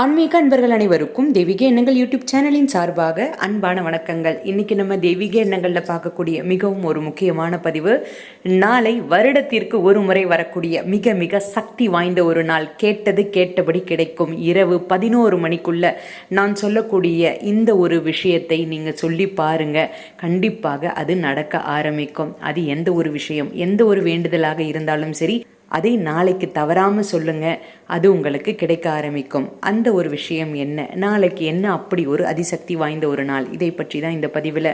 ஆன்மீக அன்பர்கள் அனைவருக்கும் தெய்வீக எண்ணங்கள் யூடியூப் சேனலின் சார்பாக அன்பான வணக்கங்கள். இன்னைக்கு நம்ம தெய்வீக எண்ணங்களில் பார்க்கக்கூடிய மிகவும் ஒரு முக்கியமான பதிவு நாளை வருடத்திற்கு ஒரு முறை வரக்கூடிய மிக மிக சக்தி வாய்ந்த ஒரு நாள். கேட்டது கேட்டபடி கிடைக்கும். இரவு பதினோரு மணிக்குள்ள நான் சொல்லக்கூடிய இந்த ஒரு விஷயத்தை நீங்கள் சொல்லி பாருங்க. கண்டிப்பாக அது நடக்க ஆரம்பிக்கும். அது எந்த ஒரு விஷயம்? எந்த ஒரு வேண்டுதலாக இருந்தாலும் சரி அதை நாளைக்கு தவறாமல் சொல்லுங்க. அது உங்களுக்கு கிடைக்க ஆரம்பிக்கும். அந்த ஒரு விஷயம் என்ன? நாளைக்கு என்ன அப்படி ஒரு அதிசக்தி வாய்ந்த ஒரு நாள்? இதை பற்றி தான் இந்த பதிவில்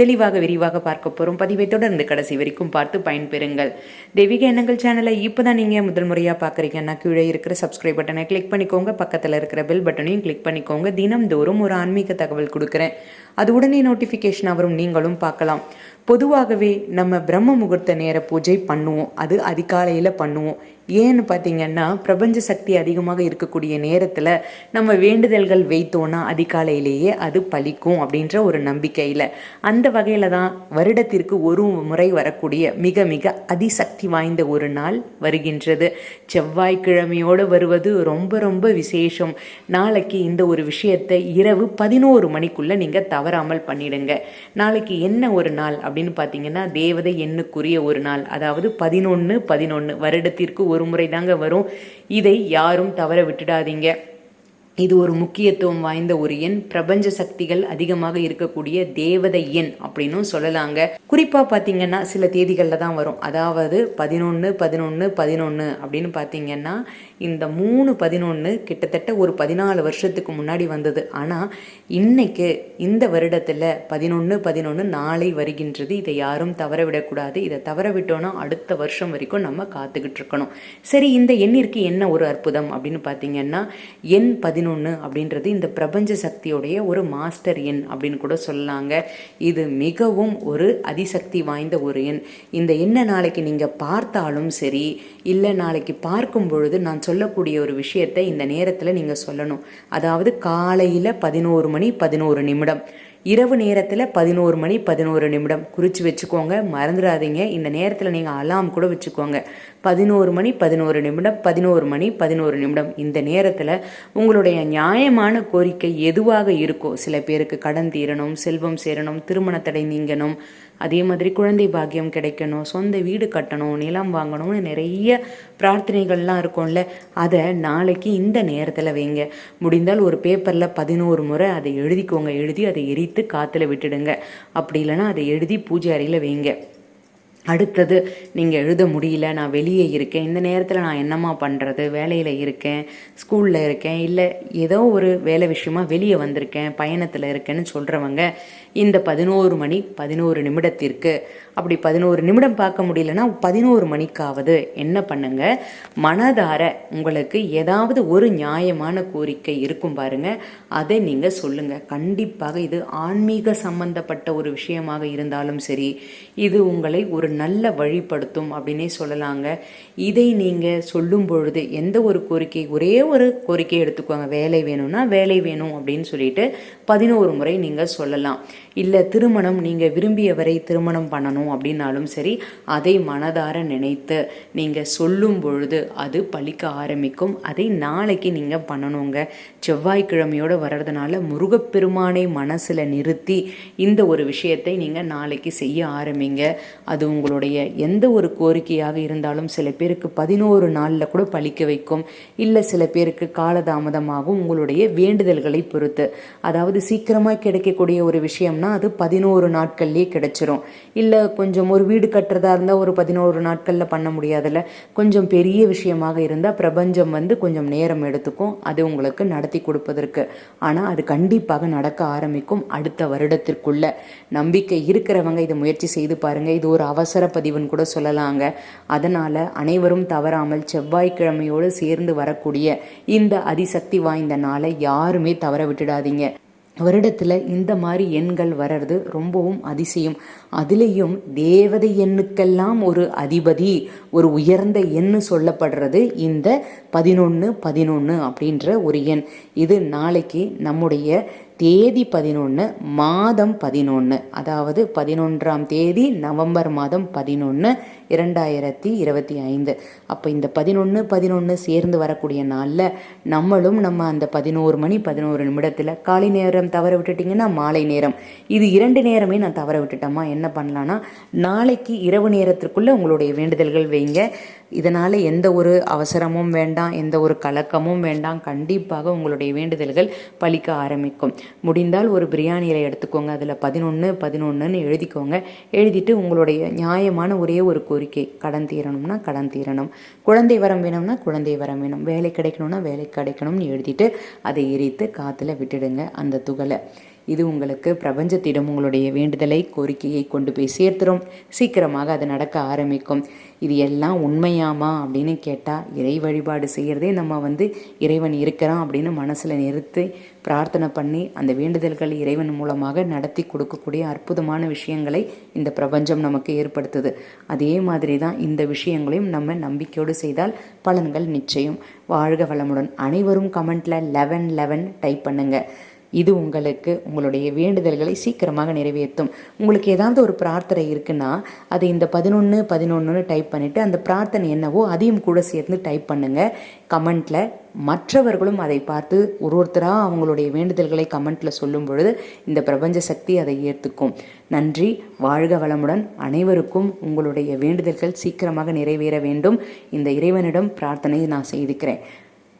தெளிவாக விரிவாக பார்க்க போகிறோம் பதிவை தொடர்ந்து கடைசி வரைக்கும் பார்த்து பயன்பெறுங்கள். தெய்வீக எண்ணங்கள் சேனலை இப்போ தான் நீங்கள் முதல் முறையாக பார்க்குறீங்கன்னா கீழே இருக்கிற சப்ஸ்கிரைப் பட்டனை கிளிக் பண்ணிக்கோங்க. பக்கத்தில் இருக்கிற பெல் பட்டனையும் கிளிக் பண்ணிக்கோங்க. தினம்தோறும் ஒரு ஆன்மீக தகவல் கொடுக்குறேன். அது உடனே நோட்டிஃபிகேஷன் வரும் நீங்களும் பார்க்கலாம். பொதுவாகவே நம்ம பிரம்ம முகூர்த்த நேர பூஜை பண்ணுவோம். அது அதிகாலையில் பண்ணுவோம். ஏன்னு பார்த்தீங்கன்னா பிரபஞ்ச சக்தி அதிகமாக இருக்கக்கூடிய நேரத்தில் நம்ம வேண்டுதல்கள் வைத்தோன்னா அதிகாலையிலேயே அது பலிக்கும் அப்படின்ற ஒரு நம்பிக்கையில். அந்த வகையில் தான் வருடத்திற்கு ஒரு முறை வரக்கூடிய மிக மிக அதிசக்தி வாய்ந்த ஒரு நாள் வருகின்றது. செவ்வாய்க்கிழமையோடு வருவது ரொம்ப ரொம்ப விசேஷம். நாளைக்கு இந்த ஒரு விஷயத்தை இரவு பதினோரு மணிக்குள்ளே நீங்கள் தவறாமல் பண்ணிடுங்க. நாளைக்கு என்ன ஒரு நாள் அப்படின்னு பார்த்தீங்கன்னா தேவதை எண்ணுக்குரிய ஒரு நாள். அதாவது பதினொன்று பதினொன்று வருடத்திற்கு ஒரு முறை தாங்க வரும். இதை யாரும் தவற விட்டுடாதீங்க. இது ஒரு முக்கியத்துவம் வாய்ந்த ஒரு எண். பிரபஞ்ச சக்திகள் அதிகமாக இருக்கக்கூடிய தேவதை எண் அப்படின்னும் சொல்லலாங்க. குறிப்பாக பார்த்தீங்கன்னா சில தேதிகளில் தான் வரும். அதாவது பதினொன்று பதினொன்று பதினொன்று அப்படின்னு பார்த்தீங்கன்னா இந்த மூணு பதினொன்று கிட்டத்தட்ட ஒரு பதினாலு வருஷத்துக்கு முன்னாடி வந்தது. ஆனால் இன்னைக்கு இந்த வருடத்தில் பதினொன்று பதினொன்று நாளை வருகின்றது. இதை யாரும் தவற விடக்கூடாது இதை தவற விட்டோன்னா அடுத்த வருஷம் வரைக்கும் நம்ம காத்துக்கிட்டு இருக்கணும். சரி இந்த எண்ணிற்கு என்ன ஒரு அற்புதம் அப்படின்னு பார்த்தீங்கன்னா எண் பதினொன்று அப்படின்றது இந்த பிரபஞ்ச சக்தியுடைய ஒரு மாஸ்டர் எண் அப்படின்னு கூட சொல்லலாங்க இது மிகவும் ஒரு அதிசக்தி வாய்ந்த ஒரு எண். இந்த எண்ணை நாளைக்கு நீங்கள் பார்த்தாலும் சரி இல்லை நாளைக்கு பார்க்கும் பொழுது நான் சொல்லக்கூடிய ஒரு விஷயத்தை இந்த நேரத்தில் நீங்கள் சொல்லணும். அதாவது காலையில் பதினோரு மணி பதினோரு நிமிடம். இரவு நேரத்தில் பதினோரு மணி பதினோரு நிமிடம். குறித்து வச்சுக்கோங்க மறந்துடாதீங்க. இந்த நேரத்தில் நீங்கள் அலாம் கூட வச்சுக்கோங்க. பதினோரு மணி பதினோரு நிமிடம் பதினோரு மணி பதினோரு நிமிடம். இந்த நேரத்தில் உங்களுடைய நியாயமான கோரிக்கை எதுவாக இருக்கோ சில பேருக்கு கடன் தீரணும் செல்வம் சேரணும் திருமண தடை நீங்கணும் அதே மாதிரி குழந்தை பாக்கியம் கிடைக்கணும் சொந்த வீடு கட்டணும் நிலம் வாங்கணும்னு நிறைய பிரார்த்தனைகள்லாம் இருக்கும்ல அதை நாளைக்கு இந்த நேரத்தில் வைங்க. முடிந்தால் ஒரு பேப்பரில் பதினோரு முறை அதை எழுதிக்கோங்க. எழுதி அதை எரித்து காற்றுல விட்டுடுங்க. அப்படி இல்லைன்னா அதை எழுதி பூஜை அறையில் வைங்க. அடுத்தது நீங்கள் எழுத முடியல நான் வெளியே இருக்கேன் இந்த நேரத்தில் நான் என்னம்மா பண்ணுறது வேலையில் இருக்கேன் ஸ்கூலில் இருக்கேன் இல்லை ஏதோ ஒரு வேலை விஷயமா வெளியே வந்திருக்கேன் பயணத்தில் இருக்கேன்னு சொல்கிறவங்க இந்த பதினோரு மணி பதினோரு நிமிடத்திற்கு அப்படி பதினோரு நிமிடம் பார்க்க முடியலன்னா பதினோரு மணிக்காவது என்ன பண்ணுங்க? மனதார உங்களுக்கு ஏதாவது ஒரு நியாயமான கோரிக்கை இருக்கும் பாருங்க அதை நீங்கள் சொல்லுங்கள் கண்டிப்பாக இது ஆன்மீக சம்பந்தப்பட்ட ஒரு விஷயமாக இருந்தாலும் சரி இது உங்களை ஒரு நல்ல வழிப்படுத்தும் அப்படின்னே சொல்லலாங்க. இதை நீங்கள் சொல்லும் பொழுது எந்த ஒரு கோரிக்கை ஒரே ஒரு கோரிக்கை எடுத்துக்கோங்க. வேலை வேணும்னா வேலை வேணும் அப்படின்னு சொல்லிட்டு பதினோரு முறை நீங்கள் சொல்லலாம். இல்லை திருமணம் நீங்கள் விரும்பியவரை திருமணம் பண்ணணும் அப்படின்னாலும் சரி அதை மனதார நினைத்து நீங்கள் சொல்லும் பொழுது அது பழிக்க ஆரம்பிக்கும். அதை நாளைக்கு நீங்கள் பண்ணணுங்க. செவ்வாய்க்கிழமையோடு வர்றதுனால முருகப்பெருமானை மனசில் நிறுத்தி இந்த ஒரு விஷயத்தை நீங்கள் நாளைக்கு செய்ய ஆரம்பிங்க. அது உங்களுடைய எந்த ஒரு கோரிக்கையாக இருந்தாலும் சில பேருக்கு பதினோரு நாளில் கூட பழிக்க வைக்கும். இல்லை சில பேருக்கு காலதாமதமாகும் உங்களுடைய வேண்டுதல்களை பொறுத்து. அதாவது சீக்கிரமாக கிடைக்கக்கூடிய ஒரு விஷயம்னா அது பதினோரு நாட்கள்லேயே கிடைச்சிரும். இல்லை கொஞ்சம் ஒரு வீடு கட்டுறதா இருந்தால் ஒரு பதினோரு நாட்களில் பண்ண முடியாதுல்ல. கொஞ்சம் பெரிய விஷயமாக இருந்தால் பிரபஞ்சம் வந்து கொஞ்சம் நேரம் எடுத்துக்கும். அது உங்களுக்கு நடத்தி கொடுப்பதற்கு. ஆனால் அது கண்டிப்பாக நடக்க ஆரம்பிக்கும் அடுத்த வருடத்திற்குள்ள. நம்பிக்கை இருக்கிறவங்க இதை முயற்சி செய்து பாருங்கள் இது ஒரு அவசர பதிவுன்னு கூட சொல்லலாங்க. அதனால் அனைவரும் தவறாமல் செவ்வாய்க்கிழமையோடு சேர்ந்து வரக்கூடிய இந்த அதிசக்தி வாய்ந்த நாளை யாருமே தவற விட்டுடாதீங்க. வருடத்தில் இந்த மாதிரி எண்கள் வர்றது ரொம்பவும் அதிசயம். அதுலேயும் தேவதை எண்ணுக்கெல்லாம் ஒரு அதிபதி ஒரு உயர்ந்த எண்ணு சொல்லப்படுறது இந்த பதினொன்று பதினொன்று அப்படின்ற ஒரு எண். இது நாளைக்கு நம்முடைய தேதி பதினொன்று மாதம் பதினொன்று அதாவது பதினொன்றாம் தேதி நவம்பர் மாதம் பதினொன்று இரண்டாயிரத்தி இருபத்தி ஐந்து. அப்போ இந்த பதினொன்று பதினொன்று சேர்ந்து வரக்கூடிய நாளில் நம்மளும் நம்ம அந்த பதினோரு மணி பதினோரு நிமிடத்தில் காலை நேரம் தவற விட்டுட்டிங்கன்னா மாலை நேரம். இது இரண்டு நேரமே நான் தவற விட்டுட்டேம்மா. என்ன பண்ணலான்னா நாளைக்கு இரவு நேரத்திற்குள்ளே உங்களுடைய வேண்டுதல்கள் வைங்க. இதனால் எந்த ஒரு அவசரமும் வேண்டாம் எந்த ஒரு கலக்கமும் வேண்டாம். கண்டிப்பாக உங்களுடைய வேண்டுதல்கள் பலிக்க ஆரம்பிக்கும். முடிந்தால் ஒரு பிரியாணி இலை எடுத்துக்கோங்க. அதில் பதினொன்று பதினொன்றுன்னு எழுதிக்கோங்க. எழுதிட்டு உங்களுடைய நியாயமான ஒரே ஒரு கோரிக்கை கடன் தீரணும்னா கடன் தீரணும். குழந்தை வரம் வேணும்னா குழந்தை வரம் வேணும். வேலை கிடைக்கணும்னா வேலை கிடைக்கணும்னு எழுதிட்டு அதை எரித்து காற்றுல விட்டுடுங்க அந்த துகளை. இது உங்களுக்கு பிரபஞ்சத்திடம் உங்களுடைய வேண்டுதலை கோரிக்கையை கொண்டு போய் சேர்த்துரும். சீக்கிரமாக அது நடக்க ஆரம்பிக்கும். இது எல்லாம் உண்மையாமா அப்படின்னு கேட்டால் இறை வழிபாடு செய்கிறதே நம்ம வந்து இறைவன் இருக்கிறான் அப்படின்னு மனசில் நிறுத்தி பிரார்த்தனை பண்ணி அந்த வேண்டுதல்கள் இறைவன் மூலமாக நடத்தி கொடுக்கக்கூடிய அற்புதமான விஷயங்களை இந்த பிரபஞ்சம் நமக்கு ஏற்படுத்துது. அதே மாதிரி தான் இந்த விஷயங்களையும் நம்ம நம்பிக்கையோடு செய்தால் பலன்கள் நிச்சயம். வாழ்க வளமுடன். அனைவரும் கமெண்ட்டில் லெவன் லெவன் டைப் பண்ணுங்கள் இது உங்களுக்கு உங்களுடைய வேண்டுதல்களை சீக்கிரமாக நிறைவேற்றும். உங்களுக்கு ஏதாவது ஒரு பிரார்த்தனை இருக்குன்னா அது இந்த பதினொன்று பதினொன்றுன்னு டைப் பண்ணிவிட்டு அந்த பிரார்த்தனை என்னவோ அதையும் கூட சேர்ந்து டைப் பண்ணுங்கள் கமெண்ட்டில் மற்றவர்களும் அதை பார்த்து ஒரு ஒருத்தராக அவங்களுடைய வேண்டுதல்களை கமெண்ட்டில் சொல்லும் பொழுது இந்த பிரபஞ்ச சக்தி அதை ஏற்றுக்கும். நன்றி வாழ்க வளமுடன் அனைவருக்கும் உங்களுடைய வேண்டுதல்கள் சீக்கிரமாக நிறைவேற வேண்டும். இந்த இறைவனிடம் பிரார்த்தனை நான் செய்துக்கிறேன்.